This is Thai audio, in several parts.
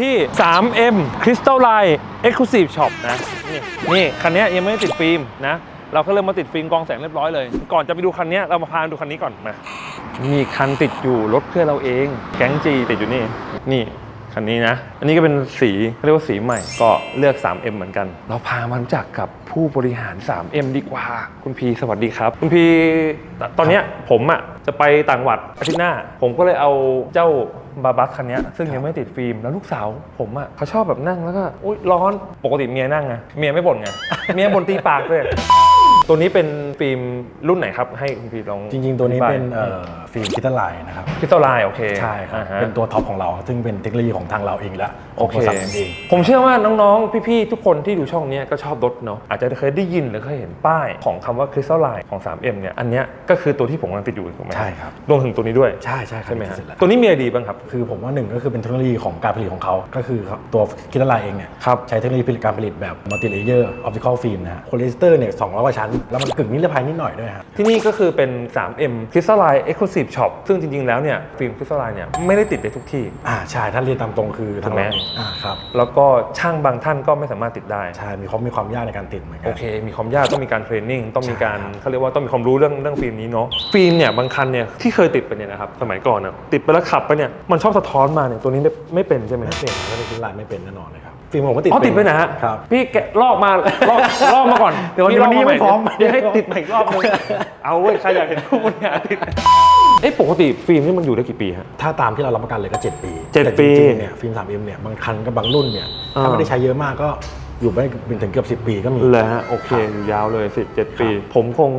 ที่ 3M Crystal Line Exclusive Shop นะ นี่นี่คันนี้ยังไม่ได้ติดฟิล์มนะ เราก็เริ่มมาติดฟิล์มกองแสงเรียบร้อยเลย ก่อนจะไปดูคันนี้เรามาพาดูคันนี้ก่อนมามีคันติดอยู่รถเพื่อเราเอง แก๊งจีติดอยู่นี่ นี่คันนี้นะ อันนี้ก็เป็นสีเรียกว่าสีใหม่ ก็เลือก 3M เหมือนกัน เราพามารู้จักกับผู้บริหาร 3M ดีกว่า คุณพีสวัสดีครับ คุณพีตอนนี้ผมอะจะไปต่างจังหวัดอาทิตย์หน้า ผมก็เลยเอาเจ้า บาบัสคันเนี้ยซึ่งยังไม่ติดฟิล์มแล้วลูกสาวผมอะเขาชอบแบบนั่งแล้วก็อุ้ยร้อนปกติเมียนั่งไงเมียไม่บ่นไงเมียบ่นตีปากเลย ตัวนี้เป็นฟิล์มรุ่นไหนครับ ให้คุณพีลองจริง ๆ ตัวนี้เป็นอธิบายเอ่อฟิล์มคิตาไลน์นะครับคริสตัลไลน์โอเคใช่ครับ อ่าฮะ เป็นตัวท็อปของเรา ซึ่งเป็นเทคโนโลยีของทางเราเองแล้วโอเคของบริษัทเอง ผมเชื่อว่าน้องๆ พี่ๆ ทุกคนที่ดูช่องเนี้ยก็ชอบรถเนาะ อาจจะเคยได้ยินหรือเคยเห็นป้ายของคำว่า Crystal Line ของ 3M เนี่ย อันเนี้ยก็คือตัวที่ผมกำลังติดอยู่ถูกไหมใช่ครับ รวมถึงตัวนี้ด้วย ใช่ใช่ครับใช่ไหมฮะ เสร็จแล้วตัวนี้มีอะไรดีบ้างครับ คือผมว่าหนึ่งก็คือเป็นเทคโนโลยีของการผลิตของเขา ก็คือตัวคิตาไลน์เองเนี่ย ครับ ใช้เทคโนโลยีผลิตการผลิตแบบมัลติเลเยอร์ออปติคอลฟิล์มนะฮะโพลีสเตอร์เนี่ย200กว่าชั้นแล้วมันกึ่งนิรภัยนิดหน่อยด้วยครับที่นี่ก็คือเป็น 3M Crystal Line Exclusive Shop ซึ่งจริง ๆ แล้วเนี่ยฟิล์ม Crystal Line เนี่ยไม่ได้ติดได้ทุกที่ อ่าใช่ถ้าเรียนตามตรงคือถูกไหมทางเราเองอ่าครับแล้วก็ช่างบางท่านก็ไม่สามารถติดได้ ใช่มีเขามีความยากในการติดเหมือนกัโอเค มีความยากต้องมีการเทรนนิ่งต้องมีการใช่ครับเขาเรียกว่าต้องมีความรู้เรื่องเรื่องฟิล์มนี้เนาะฟิล์มเนี่ยบางคันเนี่ยที่เคยติดไปเนี่ยนะครับสมัยก่อนอะติดไปแล้วขับไปเนี่ยมันชอบสะท้อนมาเนี่ยตัวนี้ไม่ไม่เป็นใช่ไหมไม่เป็นถ้าเป็นคิตาไลน์ไม่เป็นแน่นอนเลยครับฟิล์มผมก็ติดอ๋อติดไปนะฮะครับพี่แกะลอกมาลอกลอกมาก่อนเดี๋ยววันพี่ลอกนี้มาใหไม่พร้อมเดี๋ยวให้ติดใหม่อีกรอบนึงเอาเว้ยใครอยากเห็นผู้บริหารติดเอ๊ะปกติฟิล์มนี่มันอยู่ได้กี่ปีฮะ ถ้าตามที่เรารับประกันเลยก็ 7 ปีเจ็ดแต่ปีจริงๆเนี่ยฟิล์ม 3M เนี่ยบางคันกับบางรุ่นเนี่ยอ่า ถ้าไม่ได้ใช้เยอะมากก็อยู่ไปถึงเกือบ 10 ปีก็มี เลยฮะโอเคอยู่ยาวเลยสิเจ็ดปี ผมคง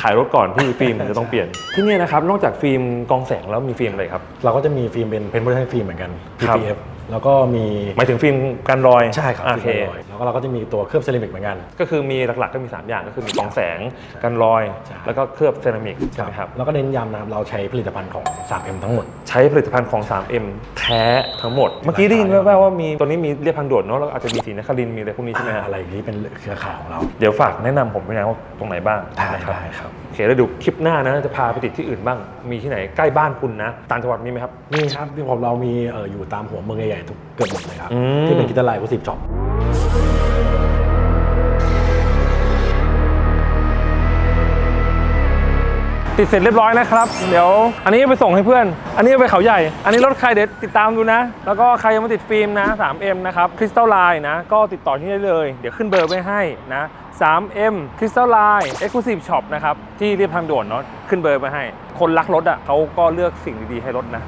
ขายรถก่อนที่ฟิล์มจะต้องเปลี่ยน ที่เนี่ยนะครับนอกจากฟิล์มกองแสงแล้วมีฟิล์มอะไรครับ เราก็จะมีฟิล์มเป็นเป็นโปรดักฟิล์มเหมือนกัน ครับ PPF แล้วก็มี หมายถึงฟิล์มกันรอยใช่ครับโอเค ฟิล์มลอยแล้วก็เราก็จะมีตัวเคลือบเซรามิกเหมือนกัน ก็คือมีหลักๆก็มี 3 อย่างก็คือมีกรองแสงกันรอย ใช่ แล้วก็เคลือบเซรามิกใช่ไหมครับ แล้วก็เน้นย้ำนะครับเราใช้ผลิตภัณฑ์ของ 3M ทั้งหมด ใช้ผลิตภัณฑ์ของ 3M แท้ทั้งหมด เมื่อกี้ได้ยินแว่วๆว่ามีตัวนี้มีเรียบทางด่วนเนาะแล้วอาจจะมีสีนครินทร์มีอะไรพวกนี้ใช่ไหมฮะอะไรที่เป็นเครือข่ายของเรา เดี๋ยวฝากแนะนำผมด้วยนะว่าตรงไหนบ้างได้นะครับได้ครับ โอเคแล้วเดูคลิปหน้านะจะพาไปติดที่อื่นบ้าง มีที่ไหนใกล้บ้านคุณนะต่างจังหวัดมีไหมครับ นี่ครับที่ผมเรามีเอ่ออยู่ตามหัวเมืองใหญ่ๆทุกเกือบหมดเลยครับ อืม ที่เป็นกิตาไลน์กุสิบจ็อบ ติดเสร็จเรียบร้อยนะครับ เดี๋ยวอันนี้ไปส่งให้เพื่อน อันนี้ไปเขาใหญ่ อันนี้รถใครเดี๋ยวติดตามดูนะ แล้วก็ใครยังไม่ติดฟิล์มนะ 3M นะครับคริสตัลไลน์นะ ก็ติดต่อที่นี่ได้เลย เดี๋ยวขึ้นเบอร์ไว้ให้นะ 3M Crystal Line Exclusive Shop นะครับ ที่เรียบทางด่วนเนาะขึ้นเบอร์ไว้ให้ คนรักรถอะเขาก็เลือกสิ่งดีๆให้รถนะ